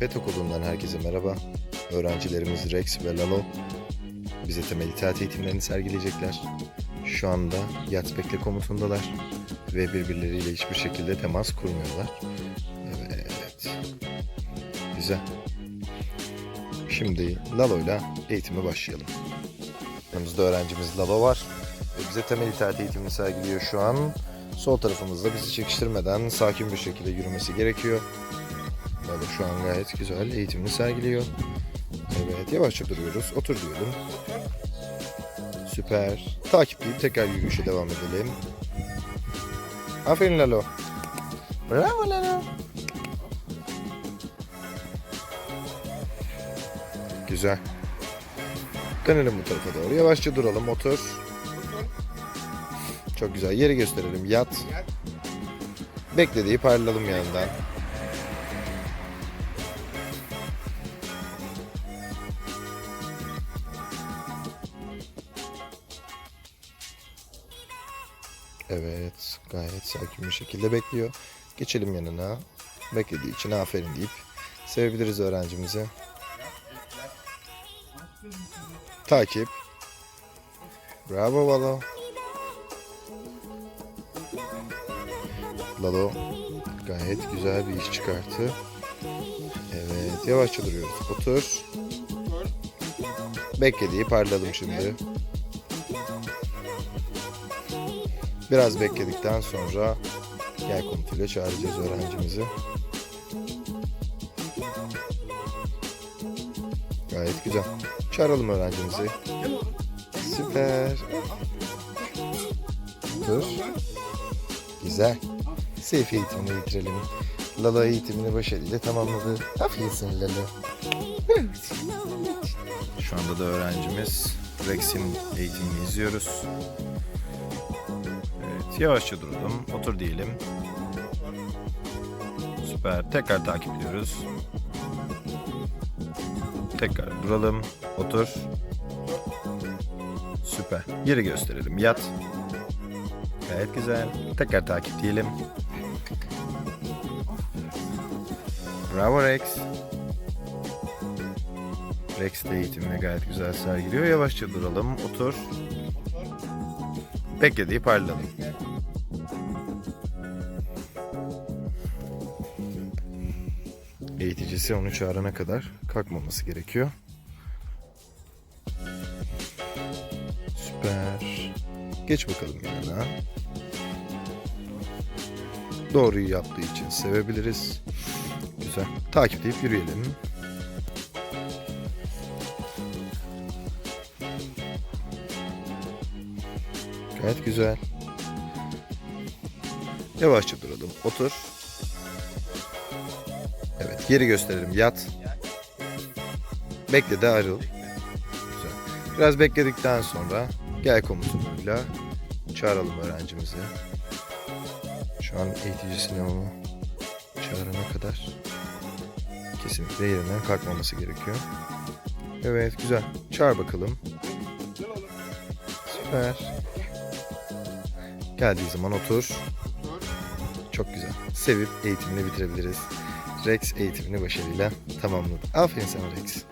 Pet Okulu'ndan herkese merhaba. Öğrencilerimiz Rex ve Lalo bize temel itaat eğitimlerini sergileyecekler. Şu anda yat bekle komutundalar ve birbirleriyle hiçbir şekilde temas kurmuyorlar. Evet. Güzel. Şimdi Lalo'yla eğitime başlayalım. Yanımızda öğrencimiz Lalo var. Ve bize temel itaat eğitimini sergiliyor şu an. Sol tarafımızda bizi çekiştirmeden sakin bir şekilde yürümesi gerekiyor. Lalo şu an gayet güzel eğitimini sergiliyor. Evet yavaşça duruyoruz. Otur diyelim. Süper. Takipleyip tekrar yürüyüşe devam edelim. Aferin Lalo. Bravo Lalo. Güzel. Dönelim bu tarafa doğru. Yavaşça duralım. Otur. Çok güzel. Yeri gösterelim. Yat. Bekle deyip ayrılalım yanından. Evet. Gayet sakin bir şekilde bekliyor. Geçelim yanına. Beklediği için aferin deyip sevebiliriz öğrencimizi. Takip. Bravo Valo. Lalo gayet güzel bir iş çıkarttı. Evet yavaşça duruyoruz. Otur. Beklediği parladım şimdi. Biraz bekledikten sonra gel komutuyla çağıracağız öğrencimizi. Gayet güzel. Çağıralım öğrencimizi. Süper. Dur. Güzel. Seyfi eğitimini bitirelim. Lala eğitimini başarıyla tamamladı. Sana Lala. Şu anda da öğrencimiz Rex'in eğitimini izliyoruz. Yavaşça duralım. Otur diyelim. Süper. Tekrar takip ediyoruz. Tekrar duralım. Otur. Süper. Yeri gösterelim. Yat. Gayet güzel. Tekrar takip diyelim. Bravo Rex. Rex de eğitimini gayet güzel sergiliyor. Yavaşça duralım. Otur. Bekle deyip. Eğiticisi onu çağırana kadar kalkmaması gerekiyor. Süper. Geç bakalım yanına. Doğruyu yaptığı için sevebiliriz. Güzel. Takipleyip yürüyelim. Gayet güzel. Yavaşça duralım. Otur. Yeri gösterelim. Yat. Bekle de ayrıl. Güzel. Biraz bekledikten sonra gel komutuyla çağıralım öğrencimizi. Şu an eğiticisine onu çağırana kadar kesinlikle yerinden kalkmaması gerekiyor. Evet güzel. Çağır bakalım. Süper. Geldiği zaman otur. Çok güzel. Sevip eğitimini bitirebiliriz. Rex eğitimini başarıyla tamamladı. Aferin sana Rex.